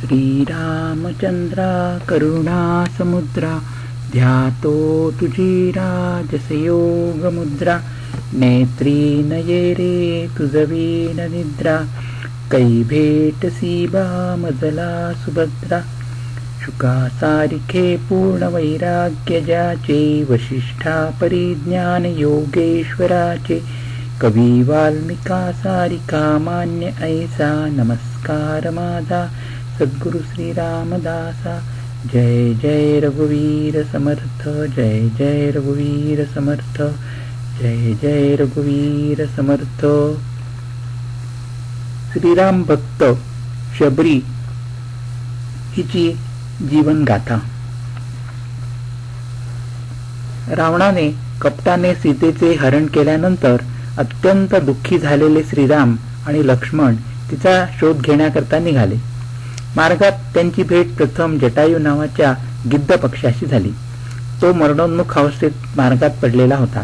श्रीरामचंद्रा करुणा समुद्रा ध्यातो तुझी राजसयोगमुद्रा नेत्री नये रे तुझवीन निद्रा कै मजला सुभद्रा शुकासारिखे पूर्णवैराग्यजाचे पूर्ण वैराग्य ज्याचे वशिष्ठा परिज्ञान योगेश्वराचे कवी वाल्मिका सारिका मान्य ऐसा नमस्कार माझा सद्गुरु श्रीरामदासा। जय जय रघुवीर समर्थ जय जय रघुवीर समर्थ जय जय रघुवीर समर्थ। श्रीराम भक्त शबरी हिची जीवन गाथा रावणाने कपटाने सीतेचे हरण केल्यानंतर अत्यंत दुःखी झालेले श्रीराम आणि लक्ष्मण तिचा शोध घेण्याकरता निघाले. मार्गात त्यांची भेट प्रथम जटायू नावाच्या गिद्ध पक्षाशी झाली. तो मरणोन्मुख अवस्थेत मार्गात पडलेला होता.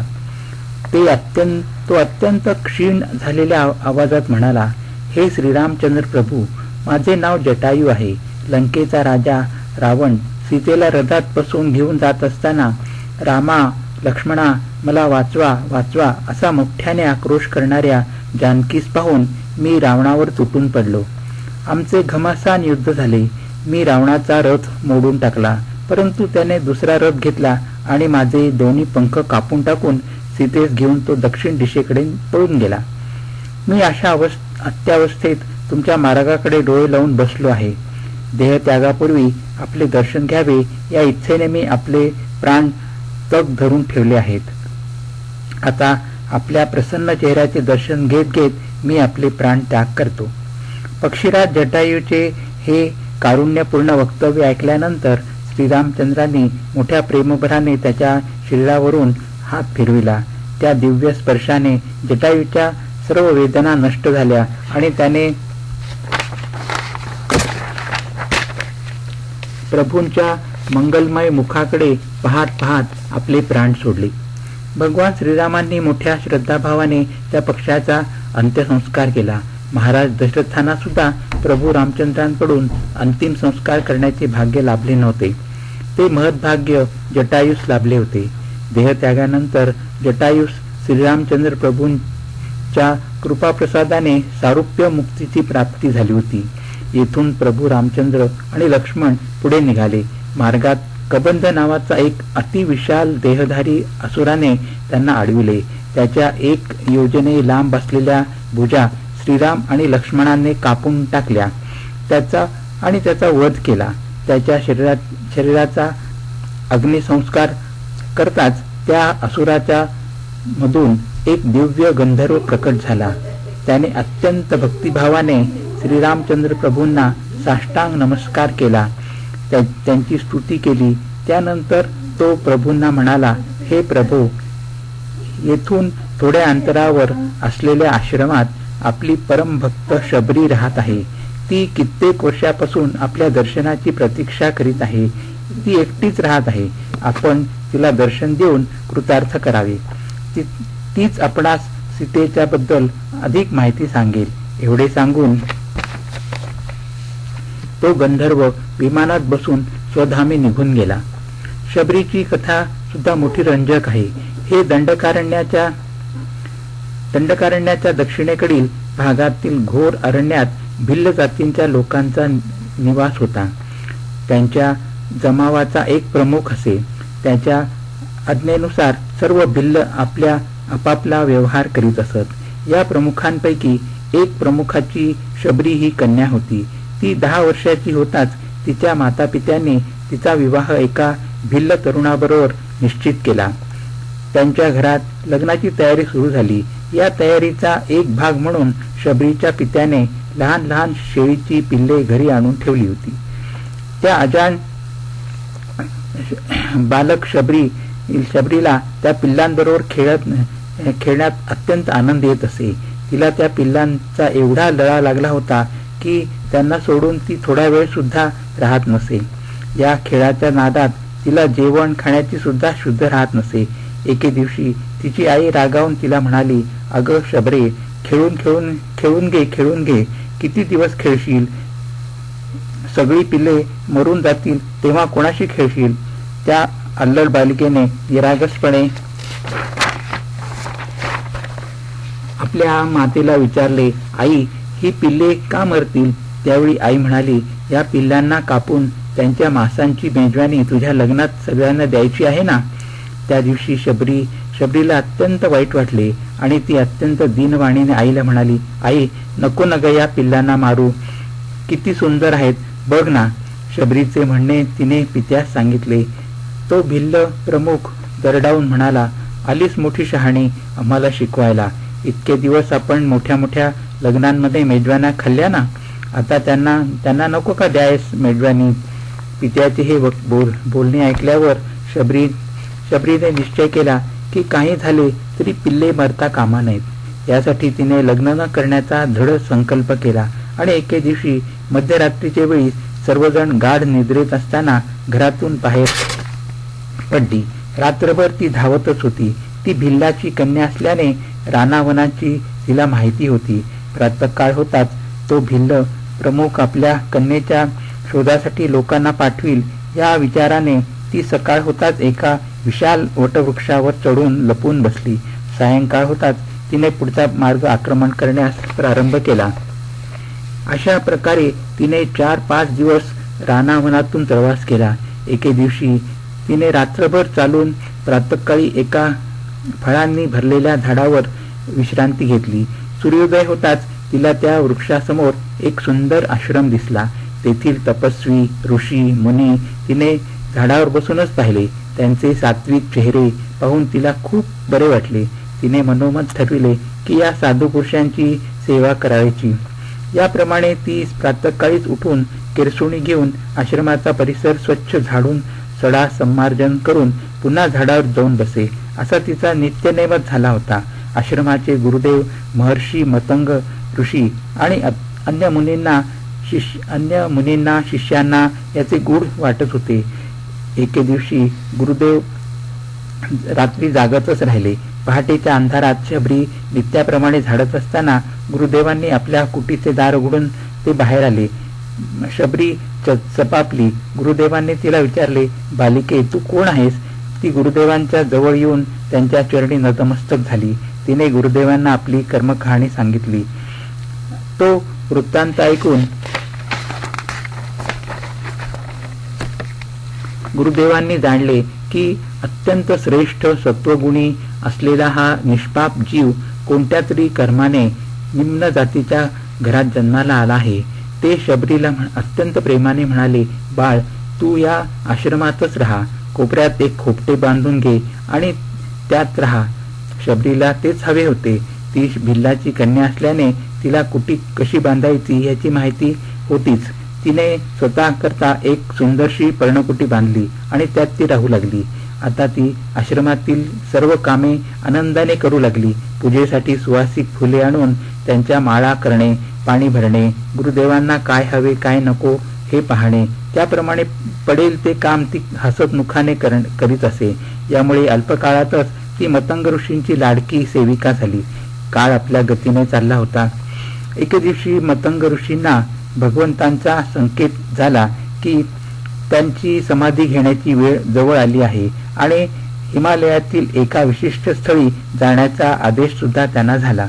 ते अत्यंत तो अत्यंत क्षीण झालेल्या आवाजात म्हणाला हे श्रीरामचंद्र प्रभू माझे नाव जटायू आहे. लंकेचा राजा रावण सीतेला रथात बसवून घेऊन जात असताना रामा लक्ष्मणा मला वाचवा वाचवा असा मोठ्याने आक्रोश करणाऱ्या जानकीस पाहून मी रावणावर तुटून पडलो. आमचे घमासान युद्ध झाले. मी रावणाचा रथ मोडून टाकला. परंतु त्याने दुसरा रथ घेतला आणि माझे दोन्ही पंख कापून टाकून सीतेस घेऊन तो दक्षिण दिशेकडे पळून गेला. मी अशा अवस्थ अत्यावस्थेत तुमच्या मार्गाकडे डोळे लावून बसलो आहे. देहत्यागापूर्वी आपले दर्शन घ्यावे या इच्छेने मी आपले प्राण तग धरून ठेवले आहेत. आता आपल्या प्रसन्न चेहऱ्याचे दर्शन घेत घेत मी आपले प्राण त्याग करतो. पक्षीराज जटायूचे हे कारुण्यपूर्ण वक्तव्य ऐकल्यानंतर श्रीरामचंद्रांनी मोठ्या प्रेमभराने त्याच्या शरीरावरून हात फिरविला. त्या दिव्य स्पर्शाने जटायूच्या सर्व वेदना नष्ट झाल्या आणि त्याने प्रभूंच्या मंगलमय मुखाकडे पाहत पाहत आपले प्राण सोडले. भगवान श्रीरामांनी मोठ्या श्रद्धाभावाने त्या पक्षाचा अंत्यसंस्कार केला. महाराज दशरथांना सुद्धा प्रभू रामचंद्रांकडून अंतिम संस्कार करण्याचे भाग्य लाभले नव्हते. ते महत्भाग्य जटायूस लाभले होते. देहत्यागानंतर जटायूस श्रीरामचंद्र प्रभूंच्या कृपाप्रसादाने सारुप्य मुक्तीची प्राप्ती झाली होती. येथून प्रभू रामचंद्र आणि लक्ष्मण पुढे निघाले. मार्गात कबंध नावाचा एक अतिविशाल देहधारी असुराने त्यांना अडविले त्याच्या एक योजने लांब असलेल्या भुजा श्रीराम आणि लक्ष्मणाने कापून टाकल्या. त्याचा आणि त्याचा वध केला. त्याच्या शरीरात शरीराचा अग्निसंस्कार करताच त्या असुराच्या मधून एक दिव्य गंधर्व प्रकट झाला. त्याने अत्यंत भक्तिभावाने श्रीरामचंद्र प्रभूंना साष्टांग नमस्कार केला. त्यांची स्तुती केली. त्यानंतर तो प्रभूंना म्हणाला हे प्रभू येथून थोड्या अंतरावर असलेल्या आश्रमात आपली परमभक्त शबरी राहत आहे. ती कित्येक वर्षापासून आपल्या दर्शनाची प्रतीक्षा करीत आहे. ती एकटीच राहत आहे. आपण तिला दर्शन देऊन कृतार्थ करावे. ती, तीच आपणास सीतेच्या बद्दल अधिक माहिती सांगेल. एवढे सांगून तो गंधर्व विमानात बसून स्वधामी निघून गेला. शबरीची कथा सुद्धा मोठी रंजक आहे. हे दंडकारण्याच्या दंडकारण्याच्या दक्षिणेकडील भागातील घोर अरण्यात भिल्ल जातींच्या लोकांचा निवास होता. त्यांच्या जमावाचा एक प्रमुख असे. त्याच्या आज्ञेनुसार सर्व भिल्ल आपल्या आपापला व्यवहार करीत असत. या प्रमुखांपैकी एक प्रमुखाची शबरी ही कन्या होती. ती दहा वर्षाची होताच तिच्या मातापित्याने तिचा विवाह एका भिल्ल तरुणाबरोबर निश्चित केला. त्यांच्या घरात लग्नाची तयारी सुरू झाली. या तयारीचा एक भाग म्हणून शबरीच्या पित्याने लहान लहान शेळीची पिल्ले घरी आणून ठेवली होती. त्या अजान बालक शबरी शबरीला त्या पिल्लांबरोबर खेळत खेळण्यात अत्यंत आनंद येत असे. तिला त्या पिल्लांचा एवढा लळा लागला होता की त्यांना सोडून ती थोडा वेळ सुद्धा राहत नसे. या खेळाच्या नादात तिला जेवण खाण्याची सुद्धा शुद्ध राहत नसे. एके दिवशी तिची आई रागावून तिला म्हणाली अगं शबरे खेळून खेळून खेळून घे खेळून घे. किती दिवस खेळशील? सगळी पिल्ले मरून जातील तेव्हा कोणाशी खेळशील? त्या अल्लड बालिकेने निरागसपणे आपल्या मातेला विचारले आई ही पिल्ले का मरतील? त्यावेळी आई म्हणाली या पिल्लांना कापून त्यांच्या मासांची मेजवानी तुझ्या लग्नात सगळ्यांना द्यायची आहे ना? त्या दिवशी शबरी शबरीला अत्यंत वाईट वाटले. आणि ती अत्यंत दिनवाणीने आईला म्हणाली आई नको न या पिल्लांना मारू. किती सुंदर आहेत. बघ ना. शबरीचे म्हणणे तिने पित्यास सांगितले. तो भिल्ल प्रमुख दरडावून म्हणाला आलीच मोठी शहाणी आम्हाला शिकवायला. इतके दिवस आपण मोठ्या मोठ्या लग्नांमध्ये मेजवाना खाल्ल्या ना? आता त्यांना त्यांना नको का द्यायस मेजवानी? पित्याचे हे बोल बोलणे ऐकल्यावर शबरी शबरीने निश्चय केला की काही झाले तरी पिल्ले मरता कामा नाहीत यासाठी तिने लग्न न करण्याचा धड संकल्प केला आणि एके दिवशी मध्यरात्रीच्या वेळी सर्वजण गाढ निद्रेत असताना घरातून बाहेर पडली. रात्रभर ती धावतच होती. ती भिल्लाची कन्या असल्याने रानावनाची तिला माहिती होती. प्रातकाळ होताच तो भिल्ल प्रमुख आपल्या कन्येच्या शोधासाठी लोकांना पाठविल या विचाराने ती सकाळ होताच एका विशाल वटवृक्षावर चढून लपून बसली. सायंकाळ होताच तिने पुढचा मार्ग आक्रमण करण्यास प्रारंभ केला. अशा प्रकारे तिने चार पाच दिवस रानावनातून प्रवास केला. एके दिवशी तिने रात्रभर चालून प्रातकाळी एका फळांनी भरलेल्या झाडावर विश्रांती घेतली. सूर्योदय होताच तिला त्या वृक्षासमोर एक सुंदर आश्रम दिसला. तेथील तपस्वी ऋषी मुनी तिने झाडावर बसूनच पाहिले. त्यांचे सात्विक चेहरे पाहून तिला खूप बरे वाटले. तिने मनोमत ठरविले की या साधू पुरुषांची सेवा करायची. याप्रमाणे ती प्रातकाळीच उठून किरसुणी घेऊन आश्रमाचा परिसर स्वच्छ झाडून सडा संमार्जन करून पुन्हा झाडावर जाऊन बसे. असा तिचा नित्यनेमच झाला होता. आश्रमाचे गुरुदेव महर्षी मतंग ऋषी आणि अन्य मुनींना शिष्य अन्य मुनींना शिष्यांना याचे गुढ वाटत होते. एके दिवशी गुरुदेव रात्री जागतच राहिले. पहाटेच्या अंधारात शबरी नित्याप्रमाणे झाडत असताना गुरुदेवांनी आपल्या कुटीचे दार उघडून ते बाहेर आले. शबरी चपापली. गुरुदेवांनी तिला विचारले बालिके तू कोण आहेस? ती गुरुदेवांच्या जवळ येऊन त्यांच्या चरणी नतमस्तक झाली. तिने गुरुदेवांना आपली कर्मकहाणी सांगितली. तो वृत्तांत ऐकून गुरुदेवांनी जाणले की अत्यंत श्रेष्ठ सत्वगुणी असलेला हा निष्पाप जीव कोणत्या तरी कर्माने निम्न जातीच्या घरात जन्माला आला आहे. ते शबरीला अत्यंत प्रेमाने म्हणाले बाळ तू या आश्रमातच राहा. कोपऱ्यात एक खोपटे बांधून घे आणि त्यात राहा. शबरीला तेच हवे होते. ती भिल्लाची कन्या असल्याने तिला कुटी कशी बांधायची याची माहिती होतीच. तिने स्वतः करता एक सुंदरशी पर्णकुटी बांधली आणि त्यात ती राहू लागली. आता ती आश्रमातील सर्व कामे आनंदाने करू लागली. पूजेसाठी सुवासिक फुले आणून त्यांच्या माळा करणे पाणी भरणे गुरुदेवांना काय हवे काय नको हे पाहणे. त्याप्रमाणे पडेल ते काम ती हसत मुखाने करीत असे. यामुळे अल्पकाळातच ती मतंग ऋषींची लाडकी सेविका झाली. काळ आपल्या गतीने चालला होता. एके दिवशी मतंग ऋषींना भगवंतांचा संकेत झाला की त्यांची समाधी घेण्याची वेळ जवळ आली आहे आणि हिमालयातील एका विशिष्ट स्थळी जाण्याचा आदेश सुद्धा त्यांना झाला.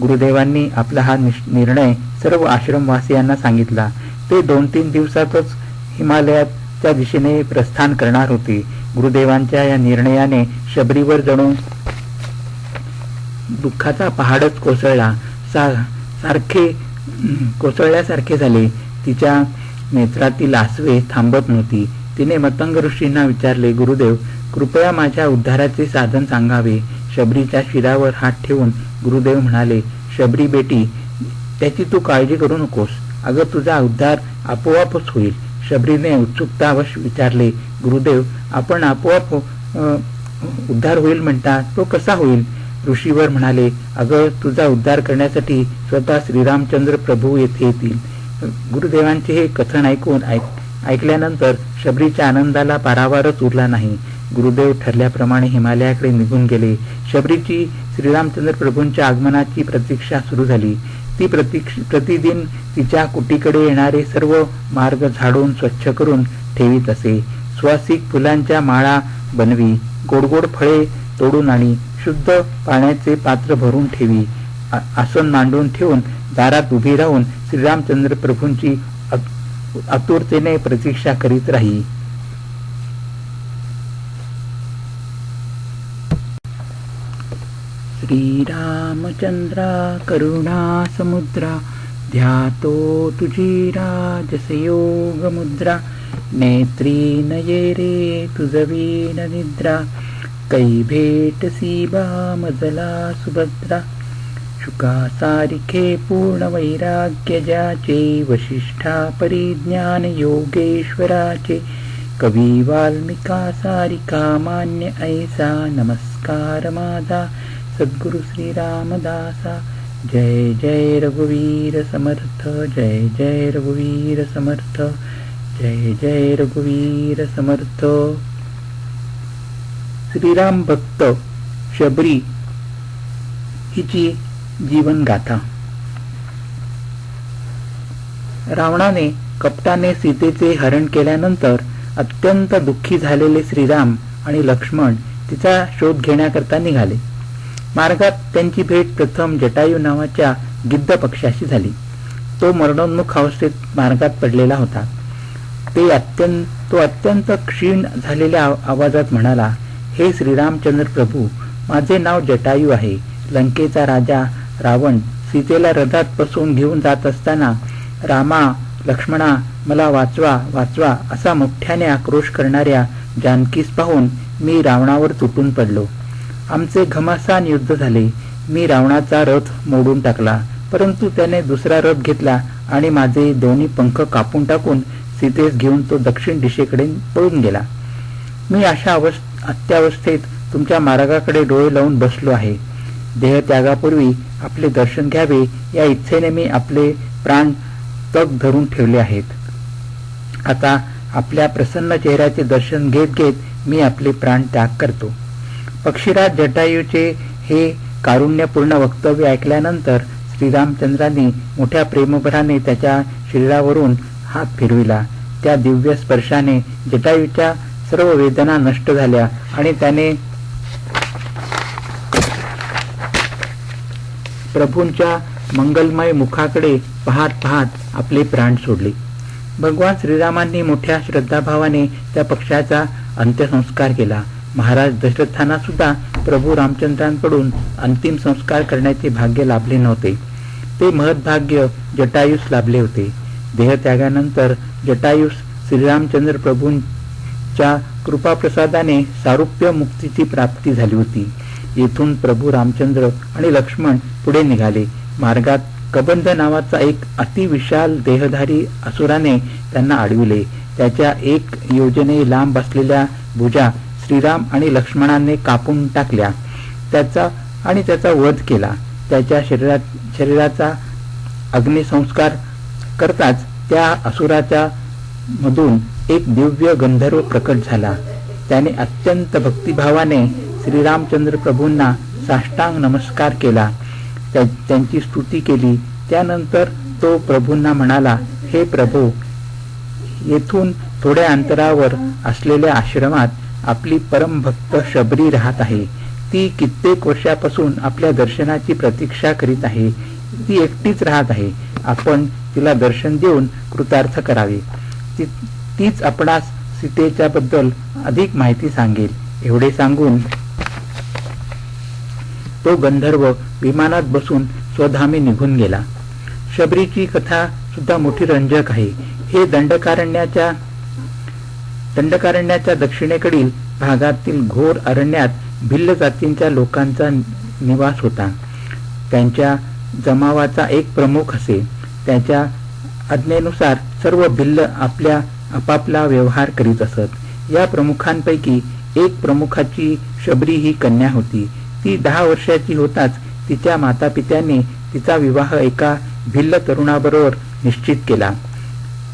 गुरुदेवांनी आपला हा निर्णय सर्व आश्रमवासियांना सांगितला. ते दोन तीन दिवसातच हिमालयाच्या दिशेने प्रस्थान करणार होते. गुरुदेवांच्या या निर्णयाने शबरीवर जणू दुःखाचा पहाडच कोसळला. सारखे कोसळल्यासारखे झाले. तिच्या नेत्रातील आसवे थांबत नव्हती. तिने मतंग ऋषींना विचारले गुरुदेव कृपया माझ्या उद्धाराचे साधन सांगावे. शबरीच्या शिरावर हात ठेवून गुरुदेव म्हणाले शबरी बेटी त्याची तू काळजी करू नकोस. अगं तुझा उद्धार आपोआपच होईल. शबरीने उत्सुकतावश विचारले गुरुदेव आपण आपोआप उद्धार होईल म्हणता? तो कसा होईल? ऋषीवर म्हणाले अगं तुझा उद्धार करण्यासाठी स्वतः श्रीरामचंद्र प्रभू येथे येतील. गुरुदेवांचे हे कथन ऐकून ऐकल्यानंतर शबरीच्या आनंदाला पारावारच उरला नाही. गुरुदेव ठरल्याप्रमाणे हिमालयाकडे निघून गेले. शबरीची श्रीरामचंद्र प्रभूंच्या आगमनाची प्रतीक्षा सुरू झाली. ती प्रतीक्ष प्रतिदिन तिच्या कुटीकडे येणारे सर्व मार्ग झाडून स्वच्छ करून ठेवीत असे. सुवासिक फुलांच्या माळा बनवी गोडगोड फळे तोडून आणि शुद्ध पाण्याचे पात्र भरून ठेवी. आसन मांडून ठेवून दारात उभी राहून श्रीरामचंद्र प्रभूंची आतुरतेने प्रतीक्षा करीत राही. श्रीरामचंद्रा करुणा समुद्रा ध्यातो तुझी राजसयोग मुद्रा नेत्री नये रे तुझवी निद्रा कै भेट सीबा मजला सुभद्रा शुका सारिखे पूर्ण वैराग्य ज्याचे वशिष्ठा परिज्ञान योगेश्वराचे कवी वाल्मिका सारिका मान्य ऐसा नमस्कार माझा सद्गुरु श्रीरामदासा। जय जय रघुवीर समर्थ। जय जय रघुवीर समर्थ। जय जय रघुवीर समर्थ। श्रीराम भक्त शबरी हिची जीवनगाथा. रावणाने कपटाने सीतेचे हरण केल्यानंतर अत्यंत दुःखी झालेले श्रीराम आणि लक्ष्मण तिचा शोध घेण्याकरता निघाले. मार्गात त्यांची भेट प्रथम जटायू नावाच्या गिद्ध पक्षाशी झाली. तो मरणोन्मुख अवस्थेत मार्गात पडलेला होता. ते अत्यंत तो अत्यंत क्षीण झालेल्या आवाजात म्हणाला हे श्रीरामचंद्र प्रभू माझे नाव जटायू आहे. लंकेचा राजा रावण सीतेला रथात बसवून घेऊन जात असताना रामा लक्ष्मणा मला वाचवा वाचवा असा मोठ्याने आक्रोश करणाऱ्या जानकीस पाहून मी रावणावर तुटून पडलो. आमचे घमासान युद्ध झाले. मी रावणाचा रथ मोडून टाकला परंतु त्याने दुसरा रथ घेतला आणि माझे दोन्ही पंख कापून टाकून सीतेस घेऊन तो दक्षिण दिशेकडे पळून गेला. मी अशा अवस्थ अत्यावस्थेत तुमच्या मार्गाकडे डोळे लावून बसलो आहे. देहत्यागापूर्वी आपले दर्शन घ्यावे या इच्छेने मी आपले प्राण तग धरून ठेवले आहेत. आता आपल्या प्रसन्न चेहऱ्याचे दर्शन घेत घेत मी आपले प्राण त्याग करतो. पक्षीराज जटायूचे हे कारुण्यपूर्ण वक्तव्य ऐकल्यानंतर श्रीरामचंद्रांनी मोठ्या प्रेमभराने त्याच्या शरीरावरून हात फिरविला. त्या दिव्य स्पर्शाने जटायूच्या सर्व वेदना नष्ट झाल्या आणि त्याने प्रभूंच्या मंगलमय मुखाकडे पाहत पाहत आपले प्राण सोडले. भगवान श्रीरामांनी मोठ्या श्रद्धाभावाने त्या पक्षाचा अंत्यसंस्कार केला. महाराज दशरथांना सुद्धा प्रभू रामचंद्रांकडून अंतिम संस्कार करण्याचे भाग्य लाभले नव्हते. ते महत्भाग्य जटायूस लाभले होते. देहत्यागानंतर जटायूस श्रीरामचंद्र च्या कृपाप्रसादाने सारुप्य मुक्तीची प्राप्ती झाली होती. येथून प्रभू रामचंद्र आणि लक्ष्मण पुढे निघाले. मार्गात कबंध नावाचा एक अतिविशाल देहधारी असुराने त्यांना अडविले. त्याच्या एक योजने लांब असलेल्या भुजा श्रीराम आणि लक्ष्मणाने कापून टाकल्या. त्याचा आणि त्याचा वध केला. त्याच्या शरीरात शरीराचा अग्निसंस्कार करताच त्या असुराच्या मधून एक दिव्य गंधर्व प्रकट झाला. त्याने अत्यंत भक्तिभावाने श्रीरामचंद्र प्रभूंना साष्टांग नमस्कार केला. त्यांची स्तुती केली. त्यानंतर तो प्रभूंना म्हणाला हे प्रभू येथून थोड्या अंतरावर असलेल्या आश्रमात आपली परमभक्त शबरी राहत आहे. ती कित्येक वर्षापासून आपल्या दर्शनाची प्रतीक्षा करीत आहे. ती एकटीच राहत आहे. आपण तिला दर्शन देऊन कृतार्थ करावे. तीच आपणास सीतेच्या बद्दल अधिक माहिती सांगेल. एवढे सांगून तो गंधर्व विमानात बसून स्वधामी निघून गेला. शबरीची कथा सुद्धा मोठी रंजक आहे. हे दंडकारण्याच्या दंडकारण्याच्या दक्षिणेकडील भागातील घोर अरण्यात भिल्ल जातींच्या लोकांचा निवास होता. त्यांच्या जमावाचा एक प्रमुख असे. त्याच्या आज्ञेनुसार सर्व भिल्ल आपल्या आपापला व्यवहार करीत असत. या प्रमुखांपैकी एक प्रमुखाची शबरी ही कन्या होती. ती दहा वर्षाची होताच तिच्या मातापित्याने तिचा विवाह एका भिल्ल तरुणाबरोबर निश्चित केला.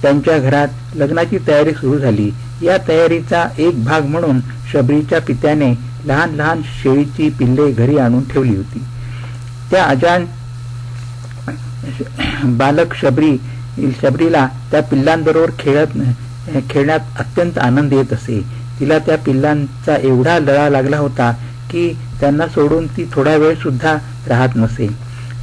त्यांच्या घरात लग्नाची तयारी सुरू झाली. या तयारीचा एक भाग म्हणून शबरीच्या पित्याने लहान लहान शेळीची पिल्ले घरी आणून ठेवली होती. त्या अजान बालक शबरी शबरीला त्या पिल्लांबरोबर खेळत खेळण्यात अत्यंत आनंद येत असे. तिला त्या पिल्लांचा एवढा लळा लागला होता की त्यांना सोडून ती थोडा वेळ सुद्धा राहत नसे.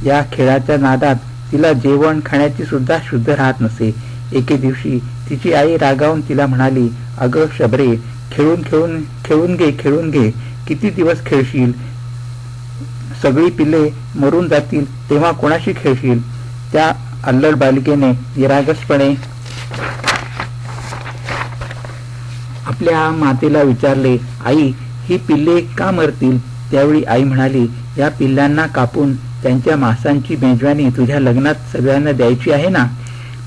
या खेळाच्या नादात तिला जेवण खाण्याची सुद्धा शुद्ध राहत नसे. एके दिवशी तिची आई रागावून तिला म्हणाली अगं शबरे खेळून खेळून खेळून घे खेळून घे. किती दिवस खेळशील? सगळी पिल्ले मरून जातील तेव्हा कोणाशी खेळशील? त्या अल्लड बालिकेने निरागसपणे आपल्या मातेला विचारले आई ही पिल्ले का मरतील? त्यावेळी आई म्हणाली या पिल्लांना कापून त्यांच्या मासांची मेजवानी तुझ्या लग्नात सगळ्यांना द्यायची आहे ना?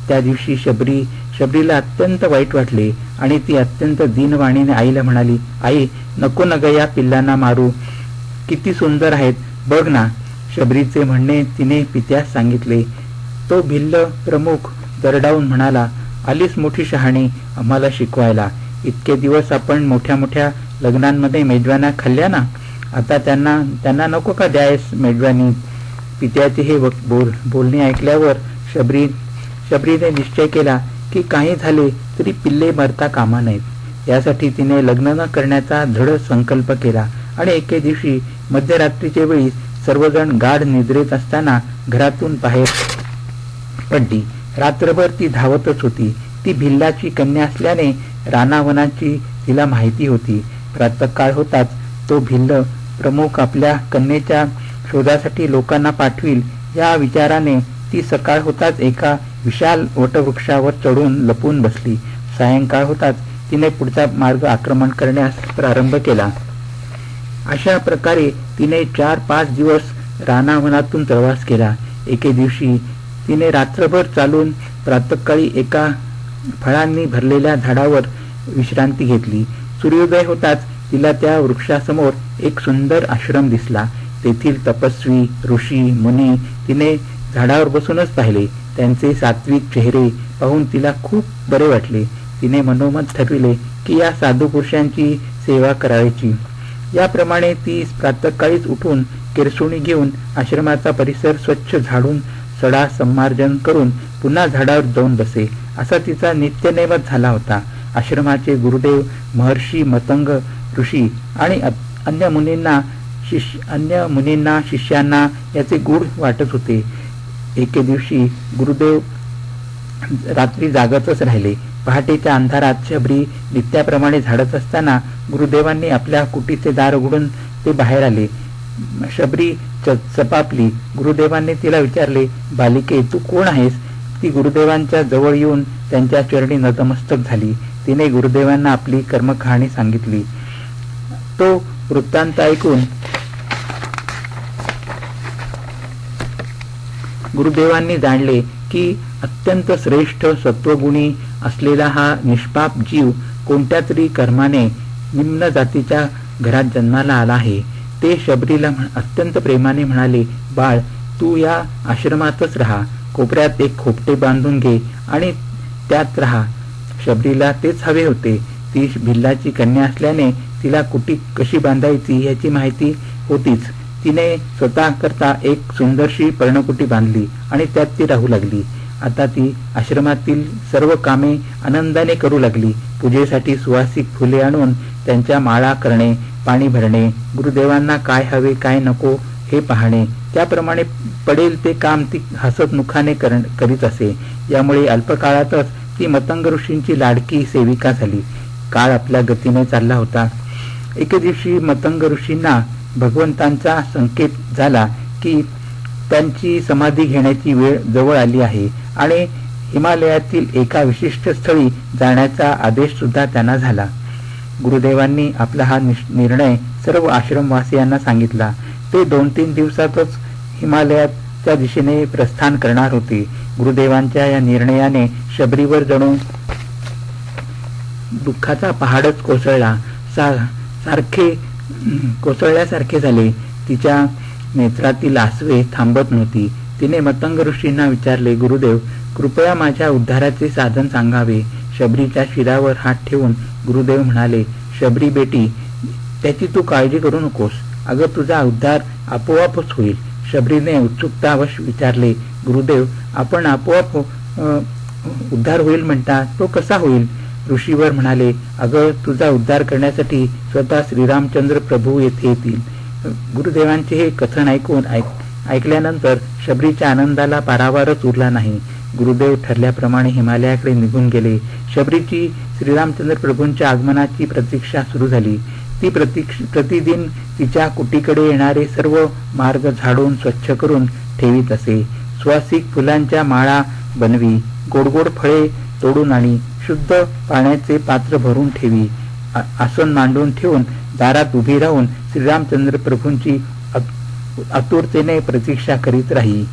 त्या दिवशी शबरी शबरीला अत्यंत वाईट वाटले आणि ती अत्यंत दिनवाणीने आईला म्हणाली आई नको नग या पिल्लांना मारू. किती सुंदर आहेत. बघ ना. शबरीचे म्हणणे तिने पित्यास सांगितले. तो भिल्ल प्रमुख दरडावून म्हणाला आलीच मोठी शहाणी आम्हाला शिकवायला. इतके दिवस आपण मोठ्या मोठ्या लग्नांमध्ये मेजवाना खाल्ल्या ना? आता त्यांना त्यांना नको का द्यायस मेजवानी? पित्याचे हे बोल बोलणे ऐकल्यावर शबरी शबरीने निश्चय केला की काही झाले तरी पिल्ले मरता कामा नाहीत यासाठी तिने लग्न न करण्याचा धड संकल्प केला आणि एके दिवशी मध्यरात्रीच्या वेळी सर्वजण गाढ निद्रेत असताना घरातून बाहेर पडली रात्रभर ती धावतच होती. ती भिल्लाची कन्या असल्याने रानावनाची तिला माहिती होती. प्रातकाळ होताच तो भिल्ल प्रमुख आपल्या कन्येच्या शोधासाठी लोकांना पाठविल या विचाराने ती सकाळ होताच एका विशाल वटवृक्षावर चढून लपून बसली. सायंकाळ होताच तिने पुढचा मार्ग आक्रमण करण्यास प्रारंभ केला. अशा प्रकारे तिने चार पाच दिवस रानावनातून प्रवास केला. एके दिवशी तिने रात्रभर चालून प्रातकाळी एका फळांनी भरलेल्या झाडावर विश्रांती घेतली. सूर्योदय होताच तिला त्या वृक्षासमोर एक सुंदर आश्रम दिसला. तेथील तपस्वी ऋषी मुनी तिने झाडावर बसूनच पाहिले. त्यांचे सात्विक चेहरे पाहून तिला खूप बरे वाटले. तिने मनोमत ठरविले की या साधू पुरुषांची सेवा करायची. याप्रमाणे ती प्रातकाळीच उठून किरसुणी घेऊन आश्रमाचा परिसर स्वच्छ झाडून सडा संमार्जन करून पुन्हा झाडावर जाऊन बसे असा तिचा नित्यनेमत झाला होता. आश्रमाचे गुरुदेव महर्षी मतंग ऋषी आणि अन्य मुनींना शिष्य अन्य मुनींना शिष्यांना याचे गुढ वाटत होते. एके दिवशी गुरुदेव रात्री जागतच राहिले. पहाटेच्या अंधारात शबरी नित्याप्रमाणे झाडत असताना गुरुदेवांनी आपल्या कुटीचे दार उघडून ते बाहेर आले. शबरी चपापली गुरुदेवांनी तिला विचारले बालिके तू कोण आहेस? ती गुरुदेवांच्या जवळ येऊन त्यांच्या चरणी नतमस्तक झाली. तिने गुरुदेवांना आपली कर्मकहाणी सांगितली. तो वृत्तांत ऐकून गुरुदेवांनी जाणले की अत्यंत श्रेष्ठ सत्वगुणी असलेला हा निष्पाप जीव कोणत्या तरी कर्माने निम्न जातीच्या घरात जन्माला आला आहे. ते शबरीला अत्यंत प्रेमाने म्हणाले बाळ तू या आश्रमातच राहा. कोपऱ्यात एक खोपटे बांधून घे आणि त्यात राहा. शबरीला तेच हवे होते. ती भिल्लाची कन्या असल्याने तिला कुटी कशी बांधायची याची माहिती होतीच. तिने स्वतः करता एक सुंदरशी पर्णकुटी बांधली आणि त्यात ती राहू लागली. आता ती आश्रमातील सर्व कामे आनंदाने करू लागली. पूजेसाठी सुवासिक फुले आणून त्यांच्या माळा करणे पाणी भरणे गुरुदेवांना काय हवे काय नको हे पाहणे त्याप्रमाणे पडेल ते काम ती हसत मुखाने करीत असे. यामुळे अल्पकाळातच ती मतंग ऋषींची लाडकी सेविका झाली. काळ आपल्या गतीने चालला होता. एके दिवशी मतंग ऋषींना भगवंतांचा संकेत झाला की त्यांची समाधी घेण्याची वेळ जवळ आली आहे आणि हिमालयातील एका विशिष्ट स्थळी जाण्याचा आदेश सुद्धा त्यांना झाला. गुरुदेवांनी आपला हा निर्णय सर्व आश्रमवासियांना सांगितला. ते दोन तीन दिवसातच हिमालयाच्या दिशेने प्रस्थान करणार होते. गुरुदेवांच्या या निर्णयाने शबरीवर जणू दुःखाचा पहाडच कोसळला. सा सारखे कोसळल्यासारखे झाले. तिच्या नेत्रातील आसवे थांबत नव्हती. तिने मतंग ऋषींना विचारले गुरुदेव कृपया माझ्या उद्धाराचे साधन सांगावे. शबरीच्या शिरावर हात ठेवून गुरुदेव म्हणाले शबरी बेटी त्याची तू काळजी करू नकोस. अगं तुझा उद्धार आपोआपच होईल. शबरीने उत्सुकतावश विचारले गुरुदेव आपण आपोआप उद्धार होईल म्हणता तो कसा होईल? ऋषीवर म्हणाले अगं तुझा उद्धार करण्यासाठी स्वतः श्रीरामचंद्र प्रभू येथे येतील. गुरुदेवांचे हे कथन ऐकून ऐकल्यानंतर शबरीच्या आनंदाला पारावारच उरला नाही. गुरुदेव ठरल्याप्रमाणे हिमालयाकडे निघून गेले. शबरीची श्रीरामचंद्र प्रभूंच्या आगमनाची प्रतीक्षा सुरू झाली. ती प्रतीक्ष प्रतिदिन तिच्या कुटीकडे येणारे सर्व मार्ग झाडून स्वच्छ करून ठेवीत असे. स्वासिक फुलांच्या माळा बनवी. गोडगोड फळे तोडून आणि शुद्ध पाण्याचे पात्र भरून ठेवी. आसन मांडून ठेवून दारात उभी राहून श्रीरामचंद्र प्रभूंची आतुरतेने प्रतीक्षा करीत राही.